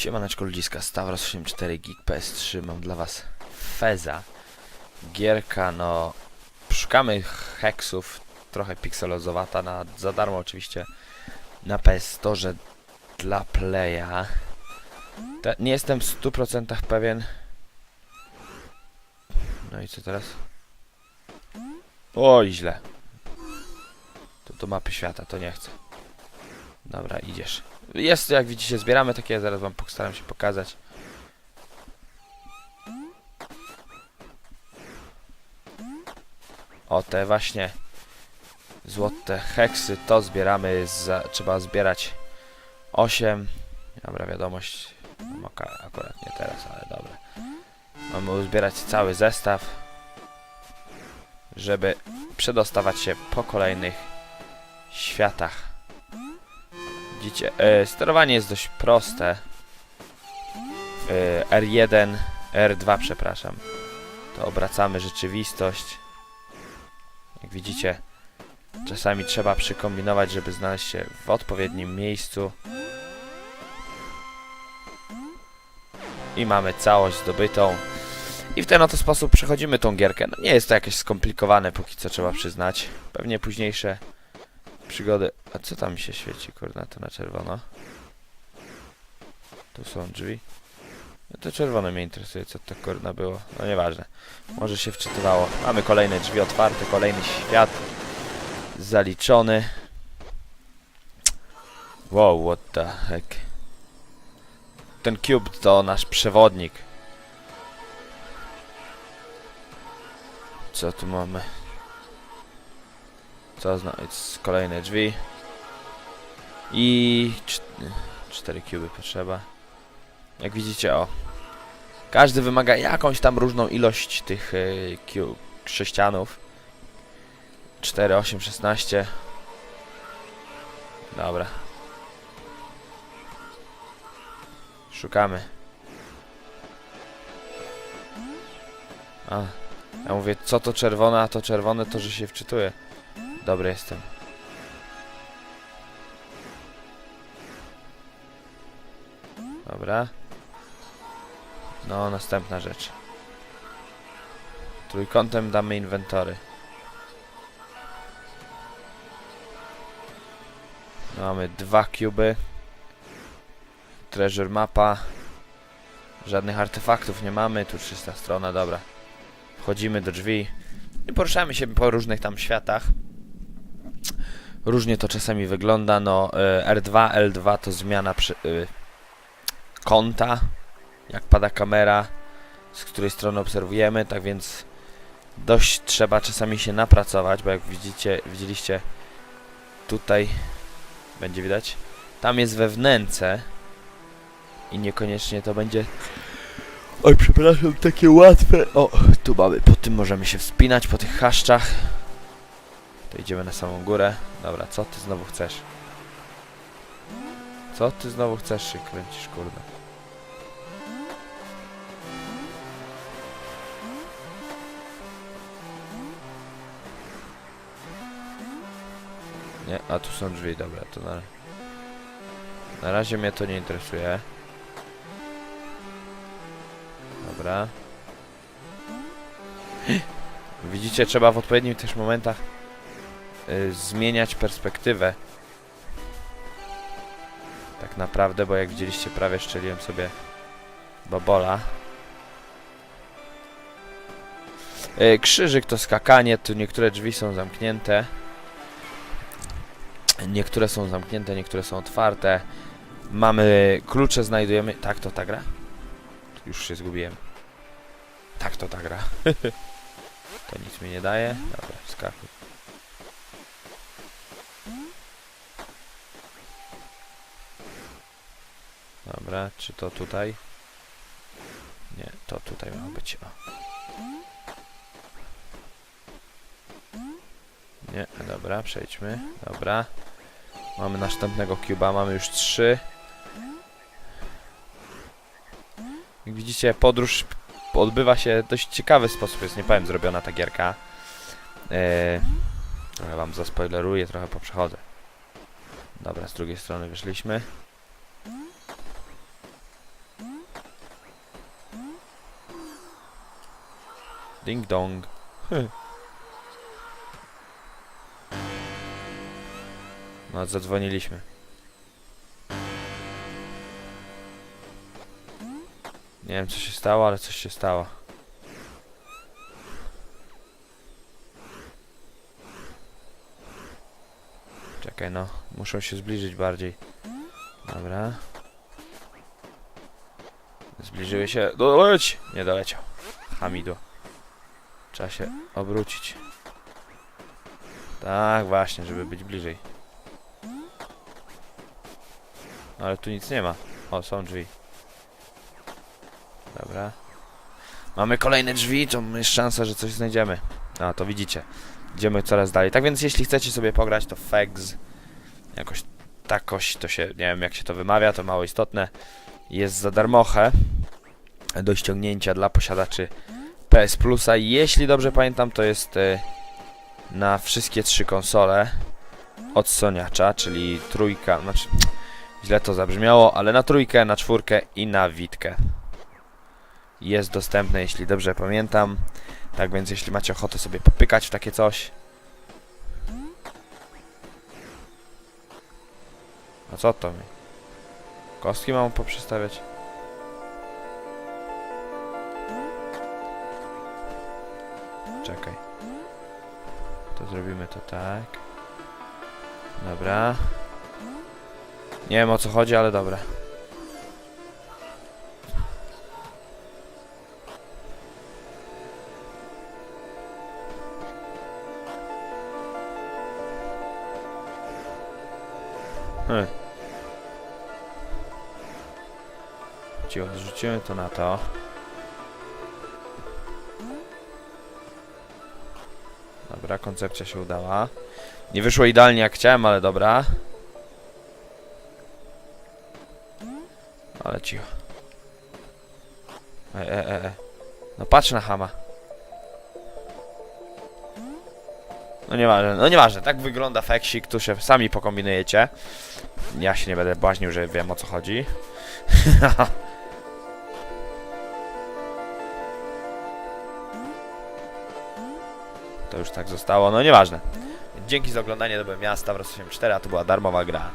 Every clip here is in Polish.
Siemaneczko ludziska, Stavros 84 Geek PS3, mam dla was Feza. Gierka, no... Szukamy heksów, trochę pikselozowata, na, za darmo oczywiście na PS Store dla Playa. Te, nie jestem w 100% pewien. No i co teraz? Oj, źle. To do mapy świata, to nie chcę. Dobra, idziesz. Jest, jak widzicie, zbieramy takie, zaraz wam postaram się pokazać. O, te właśnie złote heksy, to zbieramy, za, trzeba zbierać 8. Dobra, wiadomość, akurat nie teraz, ale dobra. Mamy uzbierać cały zestaw, żeby przedostawać się po kolejnych światach. Widzicie, e, sterowanie jest dość proste. E, R1, R2 przepraszam. To obracamy rzeczywistość. Jak widzicie, czasami trzeba przykombinować, żeby znaleźć się w odpowiednim miejscu. I mamy całość zdobytą. I w ten oto sposób przechodzimy tą gierkę. No nie jest to jakieś skomplikowane, póki co trzeba przyznać. Pewnie późniejsze przygody. A co tam się świeci, to na czerwono? Tu są drzwi. No to czerwone mnie interesuje, co to kurna było. No nieważne. Może się wczytywało. Mamy kolejne drzwi otwarte, kolejny świat zaliczony. Wow, what the heck. Ten cube to nasz przewodnik. Co tu mamy? Co znaleźć? Kolejne drzwi. I cz cztery kuby potrzeba. Jak widzicie, o. Każdy wymaga jakąś tam różną ilość tych sześcianów. 4, 8, 16. Dobra. Szukamy. A, ja mówię, co to czerwone, a to czerwone, to że się wczytuje. Dobry jestem. Dobra. No, następna rzecz. Trójkątem damy inwentory. Mamy dwa kuby. Treasure mapa. Żadnych artefaktów nie mamy. Tu 300 strona, dobra. Wchodzimy do drzwi. I poruszamy się po różnych tam światach. Różnie to czasami wygląda. No, e, R2, L2 to zmiana przy, y, kąta, jak pada kamera, z której strony obserwujemy, tak więc dość trzeba czasami się napracować, bo jak widzicie, widzieliście tutaj będzie widać, tam jest we wnęce i niekoniecznie to będzie Oj, przepraszam, takie łatwe. O, tu mamy, po tym możemy się wspinać, po tych chaszczach. To idziemy na samą górę. Dobra, co ty znowu chcesz? Co ty znowu chcesz się kręcisz, kurde? Nie, a tu są drzwi, dobra, to na... Na razie mnie to nie interesuje. Dobra. Widzicie, trzeba w odpowiednich też momentach zmieniać perspektywę. Tak naprawdę, bo jak widzieliście, prawie szczeliłem sobie babola. Y, krzyżyk to skakanie, tu niektóre drzwi są zamknięte. Niektóre są zamknięte, niektóre są otwarte. Mamy klucze, znajdujemy... Tak, to ta gra? Już się zgubiłem. Tak, to ta gra. to nic mi nie daje. Dobra, skakuj. Dobra, czy to tutaj? Nie, to tutaj ma być. O. Nie, dobra, przejdźmy. Dobra. Mamy następnego cuba, mamy już trzy. Jak widzicie, podróż odbywa się w dość ciekawy sposób. Jest, nie powiem, zrobiona ta gierka. Eee, trochę wam zaspoileruję, trochę poprzechodzę. Dobra, z drugiej strony wyszliśmy. Ding dong. No, zadzwoniliśmy. Nie wiem co się stało, ale coś się stało. Czekaj no, muszę się zbliżyć bardziej. Dobra. Zbliżyły się. Doleć! Nie doleciał. Hamidło. Trzeba się obrócić. Tak, właśnie, żeby być bliżej. No ale tu nic nie ma. O, są drzwi. Dobra. Mamy kolejne drzwi, to jest szansa, że coś znajdziemy. A, to widzicie. Idziemy coraz dalej. Tak więc jeśli chcecie sobie pograć, to FEGS jakoś takoś, to się, nie wiem jak się to wymawia, to mało istotne. Jest za darmochę do ściągnięcia dla posiadaczy PS Plusa. Jeśli dobrze pamiętam, to jest e, na wszystkie trzy konsole odsoniacza, czyli trójka, znaczy źle to zabrzmiało, ale na trójkę, na czwórkę i na witkę. Jest dostępne, jeśli dobrze pamiętam. Tak więc jeśli macie ochotę sobie popykać w takie coś. A co to mi? Kostki mam poprzestawiać? Czekaj. To zrobimy to tak. Dobra. Nie wiem o co chodzi, ale dobra. Hmm. Cicho, zrzucimy to na to. Dobra, koncepcja się udała. Nie wyszło idealnie jak chciałem, ale dobra. Ale cicho. E, e, e, e. No patrz na Hama. No nieważne, no nieważne, tak wygląda feksik, tu się sami pokombinujecie. Ja się nie będę błaźnił, że wiem o co chodzi. to już tak zostało, no nieważne. Dzięki za oglądanie, to byłem ja, Stavros84, a to była darmowa gra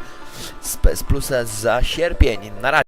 z PS Plusa za sierpień. Na razie.